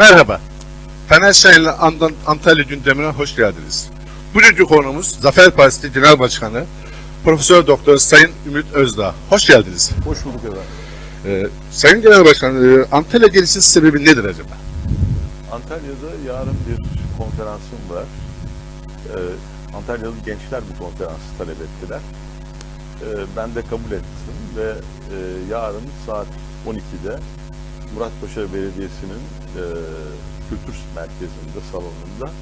Merhaba. Taner Şahin'le Antalya gündemine hoş geldiniz. Bugünkü konumuz Zafer Partisi Genel Başkanı Profesör Doktor Sayın Ümit Özdağ. Hoş geldiniz. Hoş bulduk efendim. Ee, Sayın Genel Başkan, e, Antalya gelişinin sebebi nedir acaba? Antalya'da yarın bir konferansım var. Ee, Antalyalı gençler bu konferansı talep ettiler. Ee, ben de kabul ettim ve e, yarın saat 12'de Muratpaşa Belediyesi'nin e, kültür merkezinde, salonunda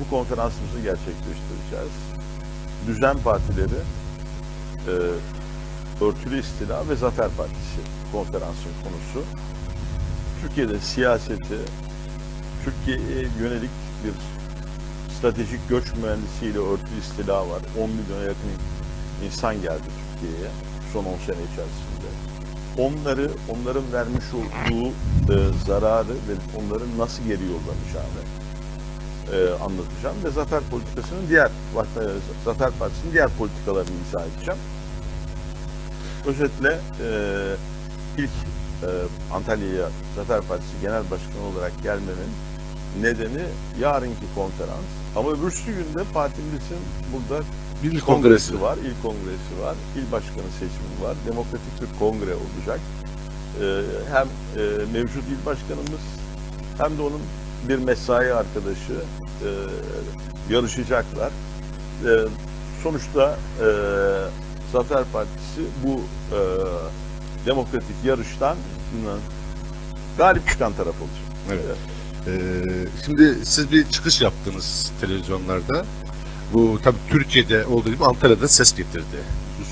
bu konferansımızı gerçekleştireceğiz. Düzen partileri, e, örtülü istila ve Zafer Partisi konferansın konusu. Türkiye'de siyaseti, Türkiye'ye yönelik bir stratejik göç mühendisiyle örtülü istila var. 10 milyona yakın insan geldi Türkiye'ye son 10 sene içerisinde. Onları, onların vermiş olduğu e, zararı ve onların nasıl geri yollanacağını e, anlatacağım ve Zafer Politikası'nın diğer, e, Zafer Partisi'nin diğer politikalarını izah edeceğim. Özetle e, ilk e, Antalya'ya Zafer Partisi Genel Başkanı olarak gelmemin nedeni yarınki konferans. Ama öbürsü günde partimizin burada Bir kongresi kongresi var, il kongresi var, il başkanı seçimi var, demokratik bir kongre olacak. Ee, hem e, mevcut il başkanımız hem de onun bir mesai arkadaşı e, yarışacaklar. E, sonuçta e, Zafer Partisi bu e, demokratik yarıştan galip çıkan taraf olacak. Evet. Ee, şimdi siz bir çıkış yaptınız televizyonlarda. Bu tabii Türkiye'de olduğu gibi Antalya'da ses getirdi.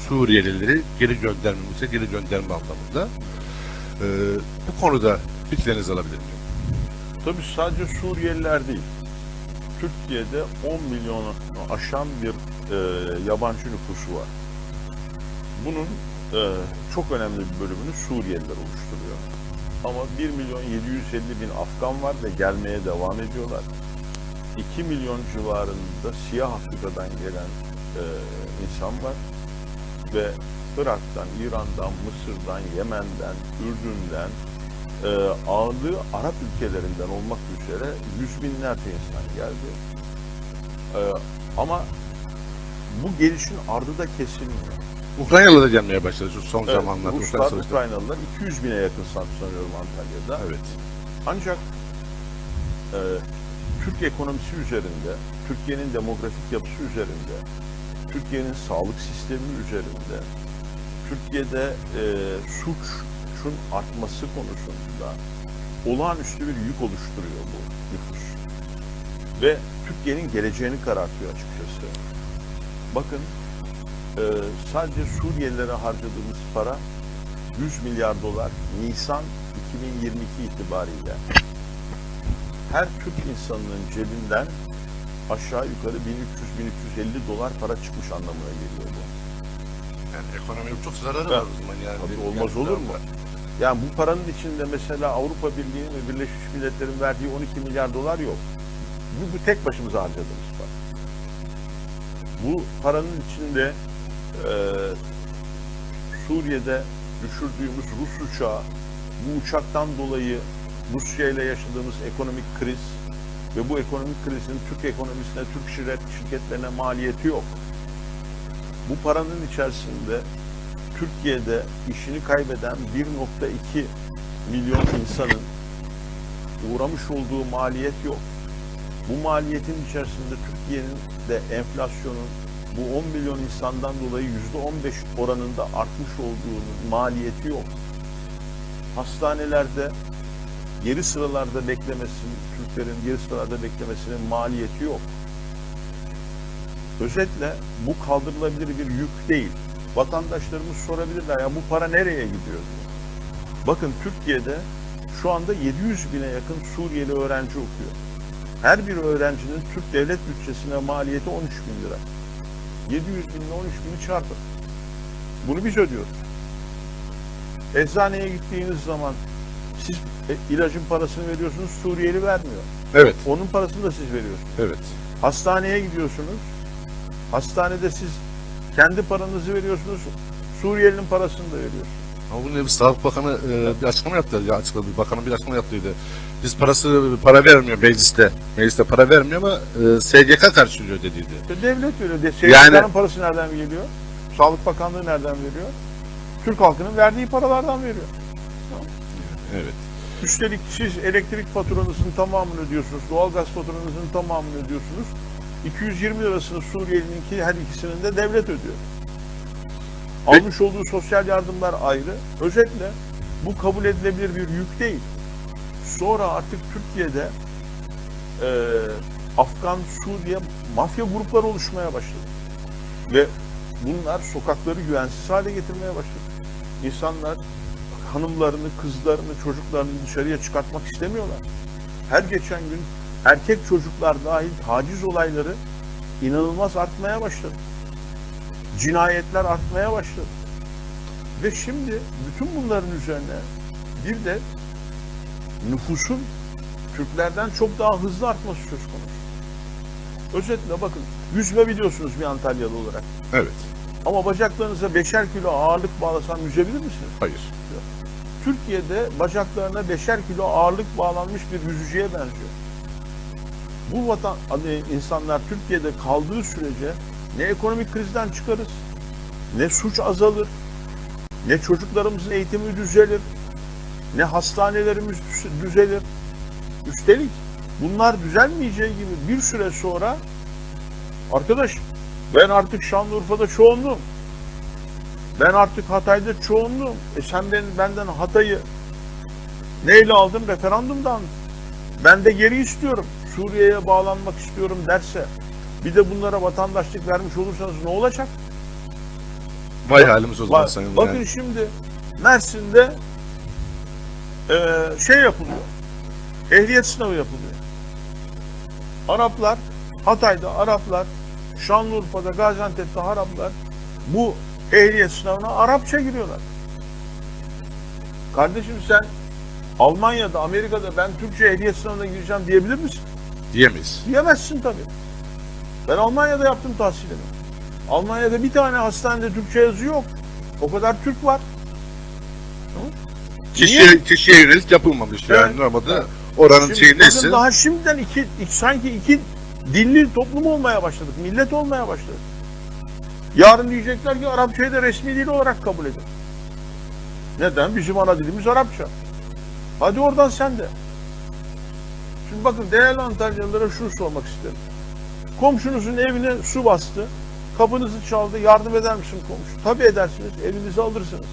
Suriyelileri geri göndermemize geri gönderme anlamında. Ee, bu konuda fikirlerinizi alabilir miyim? Tabii sadece Suriyeliler değil. Türkiye'de 10 milyonu aşan bir e, yabancı nüfusu var. Bunun e, çok önemli bir bölümünü Suriyeliler oluşturuyor. Ama 1 milyon 750 bin Afgan var ve gelmeye devam ediyorlar. 2 milyon civarında siyah Afrika'dan gelen e, insan var. Ve Irak'tan, İran'dan, Mısır'dan, Yemen'den, Ürdün'den, e, ağırlığı Arap ülkelerinden olmak üzere yüz binlerce insan geldi. E, ama bu gelişin ardı da kesilmiyor. Ukraynalı da gelmeye başladı şu son Evet, zamanlarda. Ruslar, Ukraynalılar 200 bine yakın sanıyorum Antalya'da. Evet. Ancak e, Türk ekonomisi üzerinde, Türkiye'nin demografik yapısı üzerinde, Türkiye'nin sağlık sistemi üzerinde, Türkiye'de e, suçun artması konusunda olağanüstü bir yük oluşturuyor bu nüfus. Ve Türkiye'nin geleceğini karartıyor açıkçası. Bakın e, sadece Suriyelilere harcadığımız para 100 milyar dolar Nisan 2022 itibariyle her Türk insanının cebinden aşağı yukarı 1300-1350 dolar para çıkmış anlamına geliyor bu. Yani ekonomiye çok zararı var o zaman yani. Tabii olmaz yani- olur mu? Yani bu paranın içinde mesela Avrupa Birliği'nin ve Birleşmiş Milletler'in verdiği 12 milyar dolar yok. Bu, bu tek başımıza harcadığımız para. Bu paranın içinde e, Suriye'de düşürdüğümüz Rus uçağı, bu uçaktan dolayı Rusya ile yaşadığımız ekonomik kriz ve bu ekonomik krizin Türk ekonomisine, Türk şirket, şirketlerine maliyeti yok. Bu paranın içerisinde Türkiye'de işini kaybeden 1.2 milyon insanın uğramış olduğu maliyet yok. Bu maliyetin içerisinde Türkiye'nin de enflasyonun bu 10 milyon insandan dolayı %15 oranında artmış olduğunun maliyeti yok. Hastanelerde geri sıralarda beklemesinin, Türklerin geri sıralarda beklemesinin maliyeti yok. Özetle bu kaldırılabilir bir yük değil. Vatandaşlarımız sorabilirler ya bu para nereye gidiyor diye. Bakın Türkiye'de şu anda 700 bine yakın Suriyeli öğrenci okuyor. Her bir öğrencinin Türk devlet bütçesine maliyeti 13 bin lira. 700 binle 13 bini çarpın. Bunu biz ödüyoruz. Eczaneye gittiğiniz zaman siz e, ilacın parasını veriyorsunuz, Suriyeli vermiyor. Evet. Onun parasını da siz veriyorsunuz. Evet. Hastaneye gidiyorsunuz. Hastanede siz kendi paranızı veriyorsunuz. Suriyelinin parasını da veriyorsunuz. Ama bunun Sağlık Bakanı e, bir açıklama yaptı. Ya açıkladı. Bakanın bir açıklama yaptıydı. Biz parası para vermiyor mecliste. Mecliste para vermiyor ama e, SGK karşılıyor dediydi. İşte devlet veriyor. De, Yani- SGK'nın parası nereden geliyor? Sağlık Bakanlığı nereden veriyor? Türk halkının verdiği paralardan veriyor. Evet. Üstelik siz elektrik faturanızın tamamını ödüyorsunuz, doğalgaz faturanızın tamamını ödüyorsunuz. 220 lirasını Suriyeli'ninki her ikisinin de devlet ödüyor. Almış olduğu sosyal yardımlar ayrı. Özetle bu kabul edilebilir bir yük değil. Sonra artık Türkiye'de e, Afgan, Suriye mafya grupları oluşmaya başladı. Ve bunlar sokakları güvensiz hale getirmeye başladı. İnsanlar hanımlarını, kızlarını, çocuklarını dışarıya çıkartmak istemiyorlar. Her geçen gün erkek çocuklar dahil taciz olayları inanılmaz artmaya başladı. Cinayetler artmaya başladı. Ve şimdi bütün bunların üzerine bir de nüfusun Türklerden çok daha hızlı artması söz konusu. Özetle bakın yüzme biliyorsunuz bir Antalyalı olarak. Evet. Ama bacaklarınıza beşer kilo ağırlık bağlasam yüzebilir misiniz? Hayır. Türkiye'de bacaklarına beşer kilo ağırlık bağlanmış bir yüzücüye benziyor. Bu vatan hani insanlar Türkiye'de kaldığı sürece ne ekonomik krizden çıkarız, ne suç azalır, ne çocuklarımızın eğitimi düzelir, ne hastanelerimiz düz- düzelir. Üstelik bunlar düzelmeyeceği gibi bir süre sonra arkadaş ben artık Şanlıurfa'da çoğunluğum. Ben artık Hatay'da çoğunluğum. E sen ben, benden Hatay'ı neyle aldın? Referandumdan. Ben de geri istiyorum. Suriye'ye bağlanmak istiyorum derse bir de bunlara vatandaşlık vermiş olursanız ne olacak? Vay halimiz o zaman sayın. bakın yani. şimdi Mersin'de e, şey yapılıyor. Ehliyet sınavı yapılıyor. Araplar, Hatay'da Araplar, Şanlıurfa'da, Gaziantep'te Araplar bu ehliyet sınavına Arapça giriyorlar. Kardeşim sen Almanya'da, Amerika'da ben Türkçe ehliyet sınavına gireceğim diyebilir misin? Diyemeyiz. Diyemezsin tabii. Ben Almanya'da yaptım tahsilimi. Almanya'da bir tane hastanede Türkçe yazı yok. O kadar Türk var. Kişiye, kişiye yönelik yapılmamış yani Evet. normalde oranın Şimdi şeyi neyse daha şimdiden iki, iki- sanki iki dilli toplum olmaya başladık. Millet olmaya başladık. Yarın diyecekler ki Arapçayı da resmi dil olarak kabul edin. Neden? Bizim ana dilimiz Arapça. Hadi oradan sen de. Şimdi bakın değerli Antalyalılara şunu sormak isterim. Komşunuzun evine su bastı. Kapınızı çaldı. Yardım eder misin komşu? Tabii edersiniz. Evinizi alırsınız.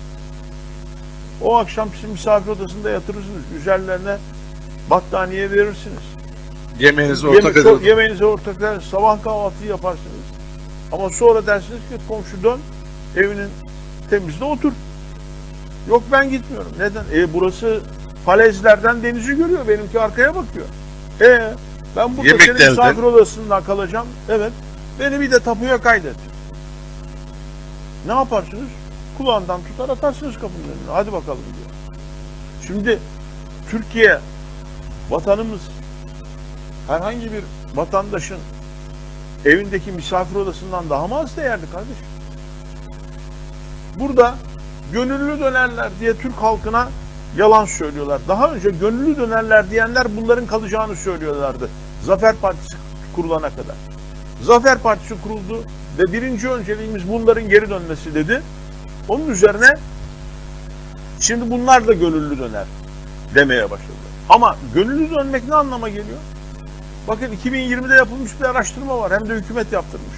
O akşam sizi misafir odasında yatırırsınız. Üzerlerine battaniye verirsiniz. Yemeğinizi Yeme- ortak so- edin. yemeğinizi ortak edersiniz. Sabah kahvaltıyı yaparsınız. Ama sonra dersiniz ki komşu dön evinin temizde otur. Yok ben gitmiyorum. Neden? E burası falezlerden denizi görüyor. Benimki arkaya bakıyor. E ben burada senin Yemeklerden- misafir odasında kalacağım. Evet. Beni bir de tapuya kaydet. Ne yaparsınız? Kulağından tutar atarsınız kapının önüne. Hadi bakalım diyor. Şimdi Türkiye vatanımız herhangi bir vatandaşın evindeki misafir odasından daha mı az değerli kardeşim? Burada gönüllü dönerler diye Türk halkına yalan söylüyorlar. Daha önce gönüllü dönerler diyenler bunların kalacağını söylüyorlardı. Zafer Partisi kurulana kadar. Zafer Partisi kuruldu ve birinci önceliğimiz bunların geri dönmesi dedi. Onun üzerine şimdi bunlar da gönüllü döner demeye başladılar. Ama gönüllü dönmek ne anlama geliyor? Bakın 2020'de yapılmış bir araştırma var. Hem de hükümet yaptırmış.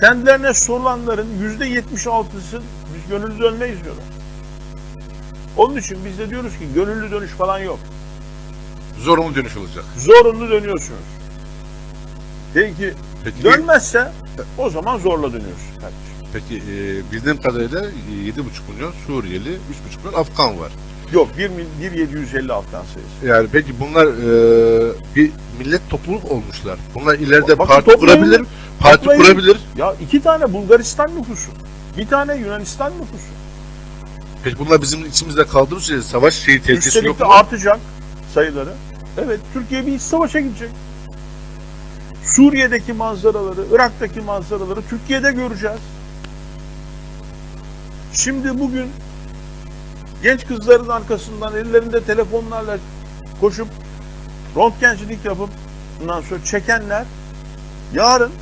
Kendilerine sorulanların %76'sı biz gönüllü dönmeyiz diyorlar. Onun için biz de diyoruz ki gönüllü dönüş falan yok. Zorunlu dönüş olacak. Zorunlu dönüyorsunuz. Peki Peki, dönmezse o zaman zorla kardeşim. peki e, bildiğim kadarıyla 7,5 milyon Suriyeli, 3,5 milyon Afgan var. Yok 1, mil- 1 750 Afgan sayısı. Yani peki bunlar e, bir millet topluluk olmuşlar. Bunlar ileride Bakın parti toplayın. kurabilir, parti Toplayın. kurabilir. Ya iki tane Bulgaristan nüfusu, bir tane Yunanistan nüfusu. Peki bunlar bizim içimizde kaldığı sürece savaş şeyi tehlikesi Üstelik yok mu? artacak sayıları. Evet Türkiye bir iç savaşa gidecek. Suriye'deki manzaraları, Irak'taki manzaraları Türkiye'de göreceğiz. Şimdi bugün genç kızların arkasından ellerinde telefonlarla koşup röntgencilik yapıp bundan sonra çekenler yarın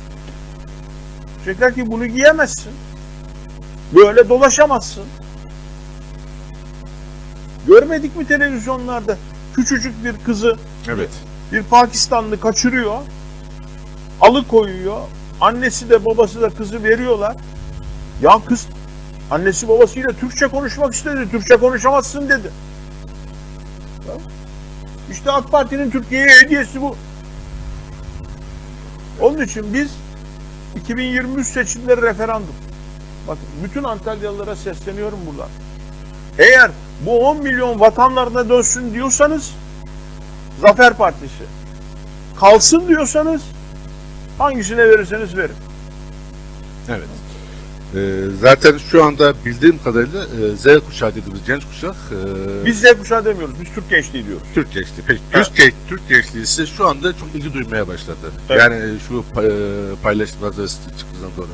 diyecekler ki bunu giyemezsin. Böyle dolaşamazsın. Görmedik mi televizyonlarda küçücük bir kızı Evet. bir Pakistanlı kaçırıyor, alıkoyuyor. Annesi de babası da kızı veriyorlar. Ya kız annesi babasıyla Türkçe konuşmak istedi. Türkçe konuşamazsın dedi. İşte AK Parti'nin Türkiye'ye hediyesi bu. Onun için biz 2023 seçimleri referandum. Bakın bütün Antalyalılara sesleniyorum buradan. Eğer bu 10 milyon vatanlarına dönsün diyorsanız Zafer Partisi. Kalsın diyorsanız hangisine verirseniz verin. Evet. Ee, zaten şu anda bildiğim kadarıyla e, Z kuşağı dediğimiz genç kuşak e, Biz Z kuşağı demiyoruz. Biz Türk gençliği diyoruz. Türk gençliği. Peki Evet. Türk, gen- Türk gençliği ise şu anda çok ilgi duymaya başladı. Evet. Yani şu e, paylaşımlarda çıktığından sonra.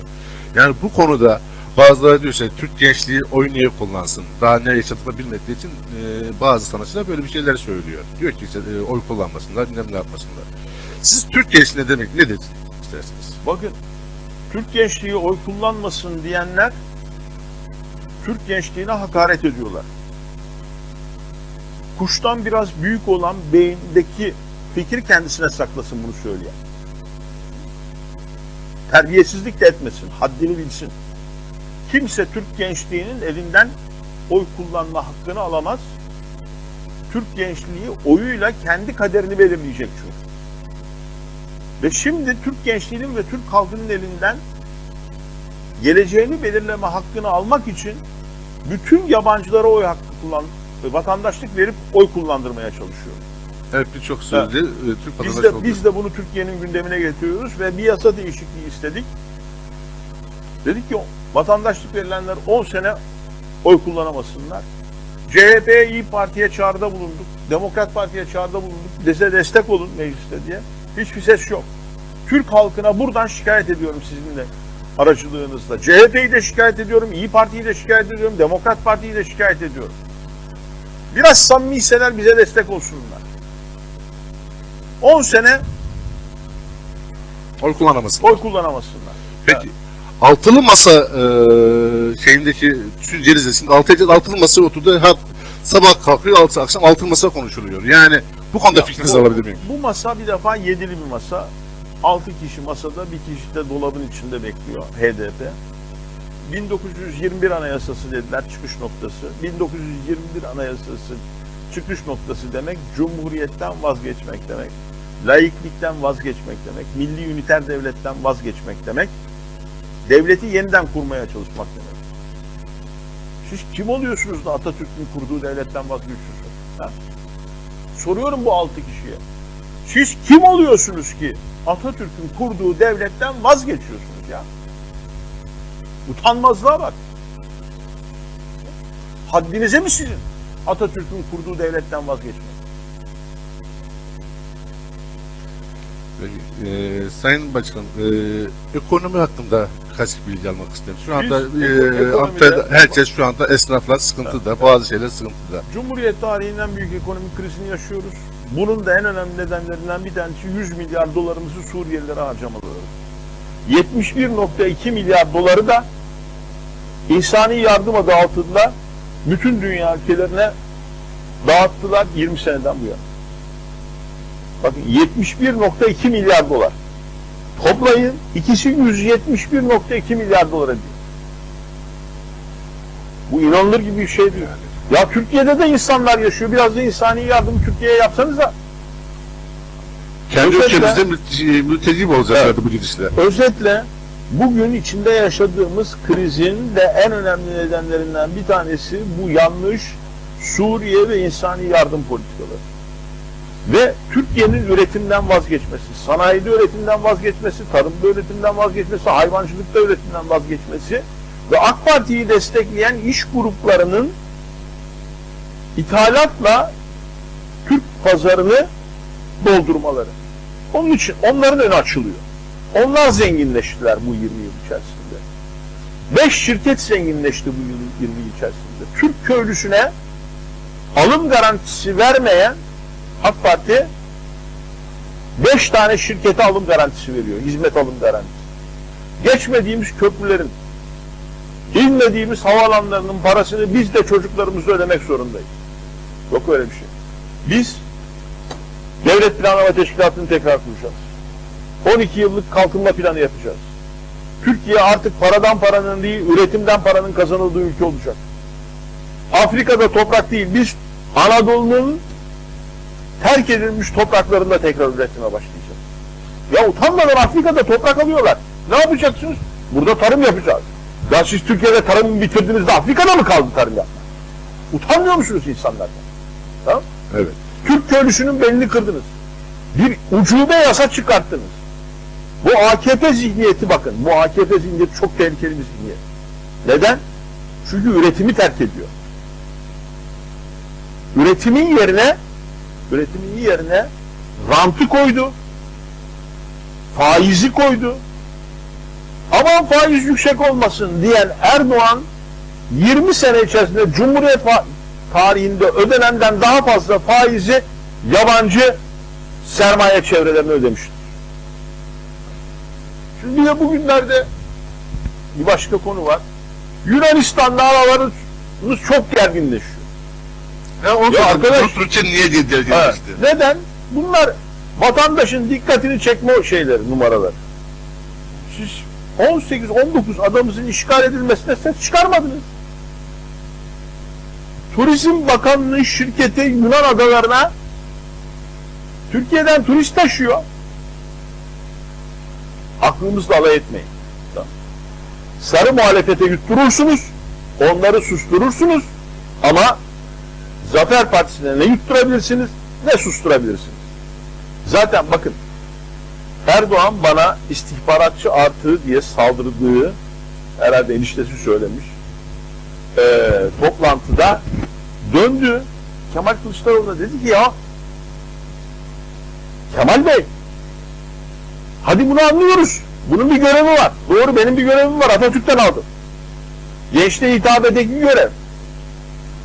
Yani bu konuda bazıları diyor işte Türk gençliği oy niye kullansın? Daha ne yaşadığını bilmediği için e, bazı sanatçılar böyle bir şeyler söylüyor. Diyor ki işte e, oy kullanmasınlar, bilmem ne yapmasınlar. Siz Türk gençliği ne demek? Ne dedin isterseniz? Bakın Türk gençliği oy kullanmasın diyenler Türk gençliğine hakaret ediyorlar. Kuştan biraz büyük olan beyindeki fikir kendisine saklasın bunu söyleyen. Terbiyesizlik de etmesin, haddini bilsin. Kimse Türk gençliğinin elinden oy kullanma hakkını alamaz. Türk gençliği oyuyla kendi kaderini belirleyecek çünkü. Ve şimdi Türk gençliğinin ve Türk halkının elinden geleceğini belirleme hakkını almak için bütün yabancılara oy hakkı kullan, vatandaşlık verip oy kullandırmaya çalışıyor. Evet birçok söyledi. e, Türk Biz de, oldu. biz de bunu Türkiye'nin gündemine getiriyoruz ve bir yasa değişikliği istedik. Dedik ki vatandaşlık verilenler 10 sene oy kullanamasınlar. CHP İyi Parti'ye çağrıda bulunduk. Demokrat Parti'ye çağrıda bulunduk. Bize destek olun mecliste diye. Hiçbir ses yok. Türk halkına buradan şikayet ediyorum sizinle aracılığınızla. CHP'yi de şikayet ediyorum, İyi Parti'yi de şikayet ediyorum, Demokrat Parti'yi de şikayet ediyorum. Biraz samimiyseler bize destek olsunlar. 10 sene Oy kullanamasın. oy kullanamasınlar. Peki altılı masa e, şeyindeki düşünce listesinde altı, altılı masa oturdu. Ha, sabah kalkıyor altı akşam altılı masa konuşuluyor. Yani bu konuda Ya, fikrinizi bu- alabilir miyim? Bu masa bir defa yedili bir masa. 6 kişi masada, bir kişi de dolabın içinde bekliyor HDP. 1921 Anayasası dediler çıkış noktası. 1921 Anayasası çıkış noktası demek cumhuriyetten vazgeçmek demek. Laiklikten vazgeçmek demek. Milli üniter devletten vazgeçmek demek. Devleti yeniden kurmaya çalışmak demek. Siz kim oluyorsunuz da Atatürk'ün kurduğu devletten vazgeçiyorsunuz? Ha? Soruyorum bu altı kişiye. Siz kim oluyorsunuz ki Atatürk'ün kurduğu devletten vazgeçiyorsunuz ya? Utanmazlığa bak. Haddinize mi sizin Atatürk'ün kurduğu devletten vazgeçmek? Peki, e, Sayın Başkan, e, ekonomi hakkında birkaç bilgi almak isterim. Şu anda Biz e, Antalya'da herkes şu anda esnaflar sıkıntıda, bazı şeyler sıkıntıda. Cumhuriyet tarihinden büyük ekonomik krizini yaşıyoruz. Bunun da en önemli nedenlerinden bir tanesi 100 milyar dolarımızı Suriyelilere harcamaları. 71.2 milyar doları da insani yardım adı altında bütün dünya ülkelerine dağıttılar 20 seneden bu yana. Bakın 71.2 milyar dolar. Toplayın ikisi 171.2 milyar dolar ediyor. Bu inanılır gibi bir şey değil. Ya Türkiye'de de insanlar yaşıyor. Biraz da insani yardım Türkiye'ye yapsanız da. Kendi ülkemizde mülteci, mi olacaklardı bu gidişle? Özetle bugün içinde yaşadığımız krizin de en önemli nedenlerinden bir tanesi bu yanlış Suriye ve insani yardım politikaları. Ve Türkiye'nin üretimden vazgeçmesi, sanayide üretimden vazgeçmesi, tarımda üretimden vazgeçmesi, hayvancılıkta üretimden vazgeçmesi ve AK Parti'yi destekleyen iş gruplarının ithalatla Türk pazarını doldurmaları. Onun için onların önü açılıyor. Onlar zenginleştiler bu 20 yıl içerisinde. Beş şirket zenginleşti bu yıl, 20 yıl içerisinde. Türk köylüsüne alım garantisi vermeyen AK Parti beş tane şirkete alım garantisi veriyor. Hizmet alım garantisi. Geçmediğimiz köprülerin, inmediğimiz havalanlarının parasını biz de çocuklarımızla ödemek zorundayız. Yok öyle bir şey. Biz devlet planlama teşkilatını tekrar kuracağız. 12 yıllık kalkınma planı yapacağız. Türkiye artık paradan paranın değil, üretimden paranın kazanıldığı ülke olacak. Afrika'da toprak değil, biz Anadolu'nun terk edilmiş topraklarında tekrar üretime başlayacağız. Ya utanmadan Afrika'da toprak alıyorlar. Ne yapacaksınız? Burada tarım yapacağız. Ya siz Türkiye'de tarımı bitirdiniz de Afrika'da mı kaldı tarım yapmak? Utanmıyor musunuz insanlardan? Tamam? Evet. Türk köylüsünün belini kırdınız. Bir ucube yasa çıkarttınız. Bu AKP zihniyeti bakın. Bu AKP zihniyeti çok tehlikeli bir zihniyet. Neden? Çünkü üretimi terk ediyor. Üretimin yerine üretimin yerine rantı koydu. Faizi koydu. Aman faiz yüksek olmasın diyen Erdoğan 20 sene içerisinde Cumhuriyet tarihinde ödenenden daha fazla faizi yabancı sermaye çevrelerine ödemiştir. Şimdi bir de bugünlerde bir başka konu var. Yunanistan'da aralarınız çok gerginleşiyor. Ya, onu ya arkadaş- Türkçe niye diye diye Evet. işte. Neden? Bunlar vatandaşın dikkatini çekme şeyleri, numaralar. Siz 18-19 adamımızın işgal edilmesine ses çıkarmadınız. Turizm Bakanlığı şirketi Yunan adalarına Türkiye'den turist taşıyor. Aklımızla alay etmeyin. Tamam. Sarı muhalefete yutturursunuz, onları susturursunuz ama Zafer Partisi'ne ne yutturabilirsiniz ne susturabilirsiniz. Zaten bakın Erdoğan bana istihbaratçı artı diye saldırdığı herhalde eniştesi söylemiş eee, toplantıda döndü. Kemal Kılıçdaroğlu da dedi ki ya Kemal Bey hadi bunu anlıyoruz. Bunun bir görevi var. Doğru benim bir görevim var. Atatürk'ten aldım. Gençliğe hitabedeki görev.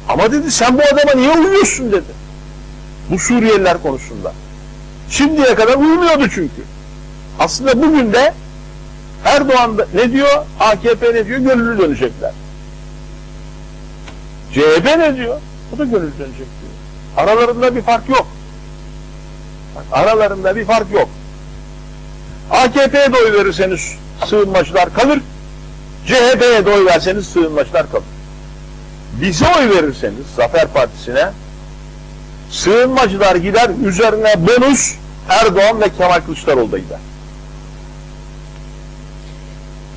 Ama dedi sen bu adama niye uyuyorsun dedi. Bu Suriyeliler konusunda. Şimdiye kadar uymuyordu çünkü. Aslında bugün de Erdoğan ne diyor? AKP ne diyor? Gönüllü dönecekler. CHP ne diyor? O da gönüllü dönecek diyor. Aralarında bir fark yok. Bak, aralarında bir fark yok. AKP'ye de oy verirseniz sığınmacılar kalır. CHP'ye de oy verseniz sığınmacılar kalır. Bize oy verirseniz Zafer Partisi'ne sığınmacılar gider üzerine bonus Erdoğan ve Kemal Kılıçdaroğlu da gider.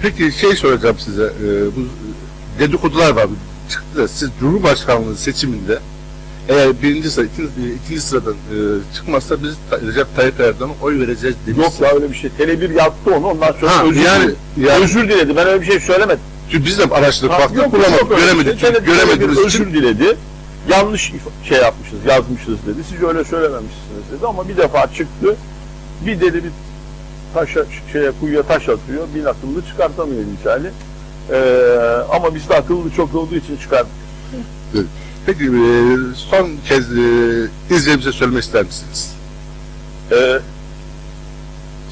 Peki şey soracağım size. e, bu dedikodular var. Çıktı da siz Cumhurbaşkanlığı seçiminde eğer birinci sıra, ikinci, ikinci sıradan e, çıkmazsa biz Recep Tayyip Erdoğan'a oy vereceğiz Yok demişsiniz. ya öyle bir şey. Tele1 yaptı onu ondan sonra Ha, özür yani- diledi. yani- Özür diledi. Ben öyle bir şey söylemedim. Çünkü biz de araştırdık, Ha, baktık, yok, bulamadık, yok öyle bir göremedik. Çünkü Tele1 göremediğimiz için. özür diledi. Yanlış if- şey yapmışız, yazmışız dedi. Siz öyle söylememişsiniz dedi ama bir defa çıktı. Bir dedi bir taşa, şeye, kuyuya taş atıyor. Bir akıllı çıkartamıyor misali. Ee, ama bizde akıllı çok olduğu için çıkarttık. Peki e, son kez e, izleyicilerimize söylemek ister misiniz? Ee,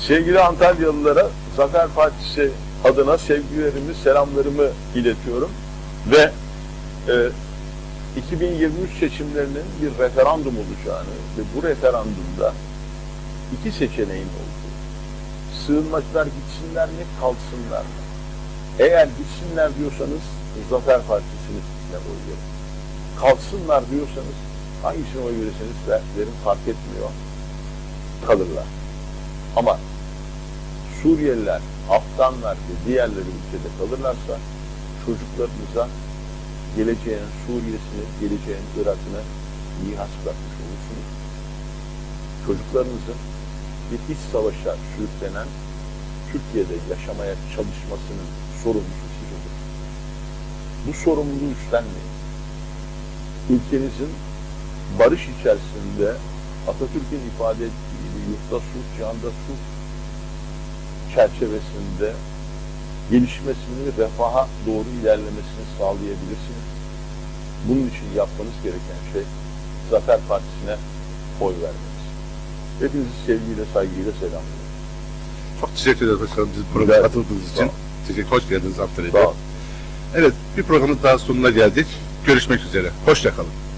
sevgili Antalyalılara Zafer Partisi adına sevgilerimi, selamlarımı iletiyorum. Ve e, 2023 seçimlerinin bir referandum olacağını ve bu referandumda iki seçeneğin olduğu. Sığınmacılar gitsinler mi, kalsınlar mı? Eğer gitsinler diyorsanız Zafer Partisi'ne oy verin. Kalsınlar diyorsanız hangisine oy verirseniz ver- verin fark etmiyor kalırlar. Ama Suriyeliler, Afganlar ve diğerleri ülkede kalırlarsa çocuklarınıza geleceğin Suriye'sini, geleceğin Irak'ını miras bırakmış olursunuz. Çocuklarınızın bir iç savaşa sürüklenen Türkiye'de yaşamaya çalışmasının sorumlusu siz olursunuz. Bu sorumluluğu üstlenmeyin. Ülkenizin barış içerisinde Atatürk'ün ifade ettiği yurtta sulh, cihanda sulh çerçevesinde gelişmesini, refaha doğru ilerlemesini sağlayabilirsiniz. Bunun için yapmanız gereken şey Zafer Partisi'ne oy vermeniz. Hepinizi sevgiyle, saygıyla selamlıyorum. Çok teşekkür ederim başkanım bizim programa katıldığınız için. Teşekkür, hoş geldiniz olun. Evet, bir programın daha sonuna geldik. Görüşmek üzere. Hoşça kalın.